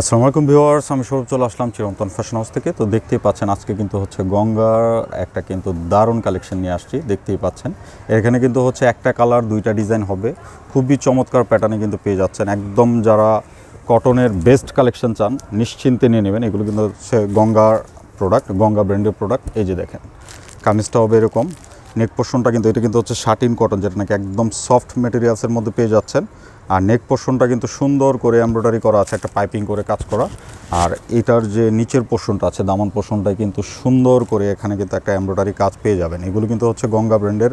আসসালামু আলাইকুম ভিউয়ার্স, আমি সৌরভ চলে আসলাম চিরন্তন ফ্যাশন হাউস থেকে। তো দেখতেই পাচ্ছেন আজকে কিন্তু হচ্ছে গঙ্গার একটা কিন্তু দারুণ কালেকশন নিয়ে আসছি, দেখতেই পাচ্ছেন। এখানে কিন্তু হচ্ছে একটা কালার দুইটা ডিজাইন হবে। খুবই চমৎকার প্যাটার্নে কিন্তু পেয়ে যাচ্ছেন। একদম যারা কটনের বেস্ট কালেকশন চান, নিশ্চিন্তে নিয়ে নেবেন। এগুলো কিন্তু হচ্ছে গঙ্গার প্রোডাক্ট গঙ্গা ব্র্যান্ডের প্রোডাক্ট এই যে দেখেন কামিজটা হবে এরকম। নেক পোর্শনটা কিন্তু, এটা কিন্তু হচ্ছে শার্টিন কটন, যেটা নাকি একদম সফট মেটেরিয়ালসের মধ্যে পেয়ে যাচ্ছেন। আর নেক পোর্শনটা কিন্তু সুন্দর করে এমব্রয়ডারি করা আছে, একটা পাইপিং করে কাজ করা। আর এটার যে নিচের পোর্শনটা আছে, দামন পোর্শনটায় কিন্তু সুন্দর করে এখানে কিন্তু একটা এমব্রয়ডারি কাজ পেয়ে যাবেন। এগুলো কিন্তু হচ্ছে গঙ্গা ব্র্যান্ডের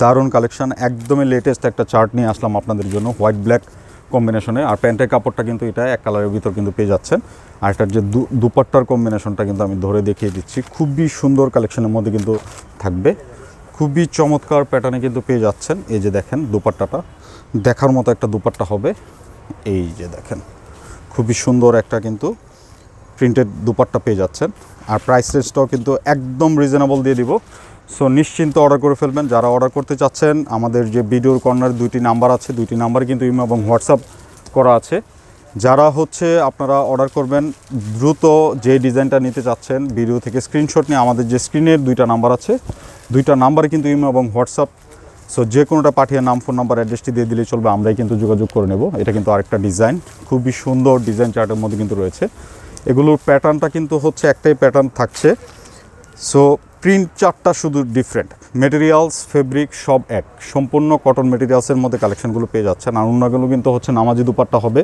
দারুণ কালেকশন একদমই লেটেস্ট একটা চার্ট নিয়ে আসলাম আপনাদের জন্য হোয়াইট ব্ল্যাক কম্বিনেশনে আর প্যান্টের কাপড়টা কিন্তু এটা এক কালারের ভিতর কিন্তু পেয়ে যাচ্ছেন। আর এটার যে দুপাট্টার কম্বিনেশনটা কিন্তু আমি ধরে দেখিয়ে দিচ্ছি, খুবই সুন্দর কালেকশনের মধ্যে কিন্তু থাকবে। খুবই চমৎকার প্যাটার্নে কিন্তু পেয়ে যাচ্ছেন। এই যে দেখেন দুপাট্টাটা। দেখার মতো একটা দুপাট্টা হবে। এই যে দেখেন, খুবই সুন্দর একটা কিন্তু প্রিন্টেড দুপাট্টা পেয়ে যাচ্ছেন। আর প্রাইস রেঞ্জটাও কিন্তু একদম রিজনেবল দিয়ে দিব। সো নিশ্চিন্ত অর্ডার করে ফেলবেন। যারা অর্ডার করতে চাচ্ছেন, আমাদের যে ভিডিওর কর্নার দুইটি নাম্বার আছে, দুইটি নাম্বার কিন্তু ইমো এবং হোয়াটসঅ্যাপ করা আছে। যারা হচ্ছে আপনারা অর্ডার করবেন, দ্রুত যে ডিজাইনটা নিতে চাচ্ছেন ভিডিও থেকে স্ক্রিনশট নিয়ে আমাদের যে স্ক্রিনের দুইটা নাম্বার আছে দুইটা নাম্বারে কিন্তু ইমো এবং হোয়াটসঅ্যাপ। সো যে কোনোটা পাঠিয়ে নাম, ফোন নাম্বার অ্যাড্রেসটি দিয়ে দিলে চলবে, আমরাই কিন্তু যোগাযোগ করে নেব। এটা কিন্তু আরেকটা ডিজাইন, খুবই সুন্দর ডিজাইন চার্টের মধ্যে কিন্তু রয়েছে। এগুলোর প্যাটার্নটা কিন্তু হচ্ছে একটাই প্যাটার্ন থাকছে। সো প্রিন্ট চারটা শুধু ডিফারেন্ট মেটেরিয়ালস ফেব্রিক সব এক। সম্পূর্ণ কটন মেটেরিয়ালসের মধ্যে কালেকশনগুলো পেয়ে যাচ্ছেন। আর অন্যগুলো কিন্তু হচ্ছে নামাজি দুপাট্টা হবে।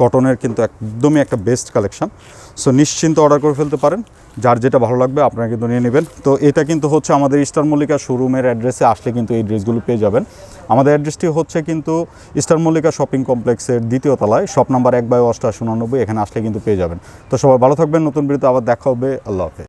কটনের কিন্তু একদমই একটা বেস্ট কালেকশন সো নিশ্চিন্ত অর্ডার করে ফেলতে পারেন। যার যেটা ভালো লাগবে, আপনারা কিন্তু নিয়ে নেবেন। তো, এটা কিন্তু হচ্ছে আমাদের স্টার মল্লিকা শোরুমের অ্যাড্রেসে আসলে কিন্তু এই ড্রেসগুলো পেয়ে যাবেন। আমাদের অ্যাড্রেসটি হচ্ছে কিন্তু স্টার মল্লিকা শপিং কমপ্লেক্সের দ্বিতীয় তলায় শপ নাম্বার এক বাই অষ্টাশ উনানব্বই, এখানে আসলে কিন্তু পেয়ে যাবেন। তো, সবাই ভালো থাকবেন। নতুন বিরুদ্ধে আবার দেখা হবে। আল্লাহ হাফেজ।